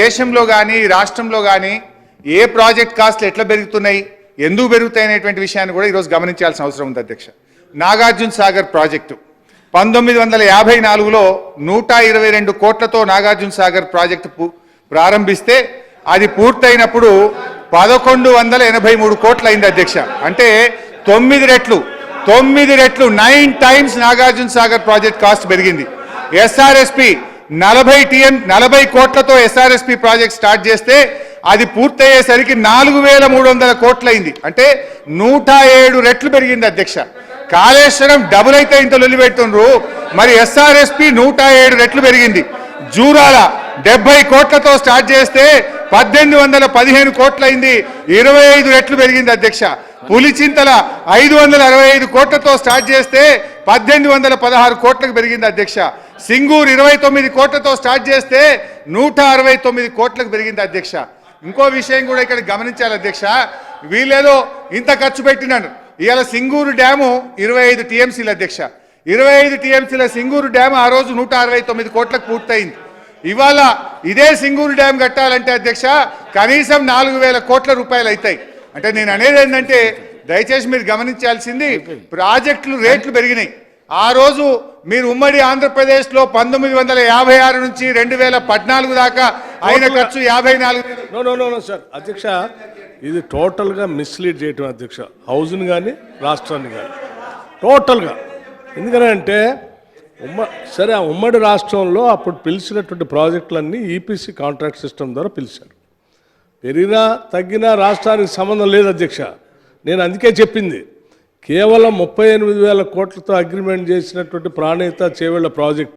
దేశంలో కానీ రాష్ట్రంలో కానీ ఏ ప్రాజెక్ట్ కాస్ట్లు ఎట్లా పెరుగుతున్నాయి ఎందుకు పెరుగుతాయి అనేటువంటి విషయాన్ని కూడా ఈరోజు గమనించాల్సిన అవసరం ఉంది అధ్యక్ష. నాగార్జున సాగర్ ప్రాజెక్టు. పంతొమ్మిది వందల యాభై నాలుగులో నూట ఇరవై రెండు కోట్లతో నాగార్జున సాగర్ ప్రాజెక్టు ప్రారంభిస్తే అది పూర్తయినప్పుడు పదకొండు వందల ఎనభై మూడు కోట్లు అయింది అధ్యక్ష. అంటే తొమ్మిది రెట్లు తొమ్మిది రెట్లు nine times Nagarjuna Sagar project cost పెరిగింది. ఎస్ఆర్ఎస్పి నలభై టీఎం నలభై కోట్లతో ఎస్ఆర్ఎస్పి ప్రాజెక్ట్ స్టార్ట్ చేస్తే అది పూర్తయ్యేసరికి నాలుగు వేల మూడు వందల కోట్లయింది. అంటే నూట ఏడు రెట్లు పెరిగింది అధ్యక్ష. కాళేశ్వరం డబుల్ అయితే ఇంత లొల్లిపెడుతుండ్రు మరి ఎస్ఆర్ఎస్పి నూట ఏడు రెట్లు పెరిగింది. జూరాల డెబ్బై కోట్లతో స్టార్ట్ చేస్తే పద్దెనిమిది వందల పదిహేను కోట్లయింది. ఇరవై ఐదు రెట్లు పెరిగింది అధ్యక్ష. పులిచింతల ఐదు వందల అరవై ఐదు కోట్లతో స్టార్ట్ చేస్తే పద్దెనిమిది వందల పదహారు కోట్లకు పెరిగింది అధ్యక్ష. సింగూరు ఇరవై తొమ్మిది కోట్లతో స్టార్ట్ చేస్తే నూట అరవై తొమ్మిది కోట్లకు పెరిగింది అధ్యక్ష. ఇంకో విషయం కూడా ఇక్కడ గమనించాలి అధ్యక్ష. వీళ్ళేదో ఇంత ఖర్చు పెట్టినాను ఇవాళ సింగూరు డ్యాము ఇరవై ఐదు టీఎంసీల అధ్యక్ష. ఇరవై ఐదు టీఎంసీల సింగూరు డ్యామ్ ఆ రోజు నూట అరవై తొమ్మిది కోట్లకు పూర్తయింది. ఇవాళ ఇదే సింగూరు డ్యామ్ కట్టాలంటే అధ్యక్ష కనీసం నాలుగు వేల కోట్ల రూపాయలు అవుతాయి. అంటే నేను అనేది ఏంటంటే దయచేసి మీరు గమనించాల్సింది ప్రాజెక్టులు రేట్లు పెరిగినాయి. ఆ రోజు మీరు ఉమ్మడి ఆంధ్రప్రదేశ్లో పంతొమ్మిది వందల యాభై ఆరు నుంచి రెండు వేల పద్నాలుగు దాకా అయిన ఖర్చు యాభై నాలుగు సార్ అధ్యక్ష ఇది టోటల్గా మిస్లీడ్ చేయటం అధ్యక్ష. హౌస్ని కానీ రాష్ట్రాన్ని కానీ టోటల్గా. ఎందుకనంటే ఉమ్మ సరే ఆ ఉమ్మడి రాష్ట్రంలో అప్పుడు పిలిచినటువంటి ప్రాజెక్టులన్నీ ఈపీసీ కాంట్రాక్ట్ సిస్టమ్ ద్వారా పిలిచారు. పెరిగినా తగ్గినా రాష్ట్రానికి సంబంధం లేదు అధ్యక్ష. నేను అందుకే చెప్పింది. కేవలం ముప్పై ఎనిమిది వేల కోట్లతో అగ్రిమెంట్ చేసినటువంటి ప్రాణహిత చేవేళ్ళ ప్రాజెక్ట్.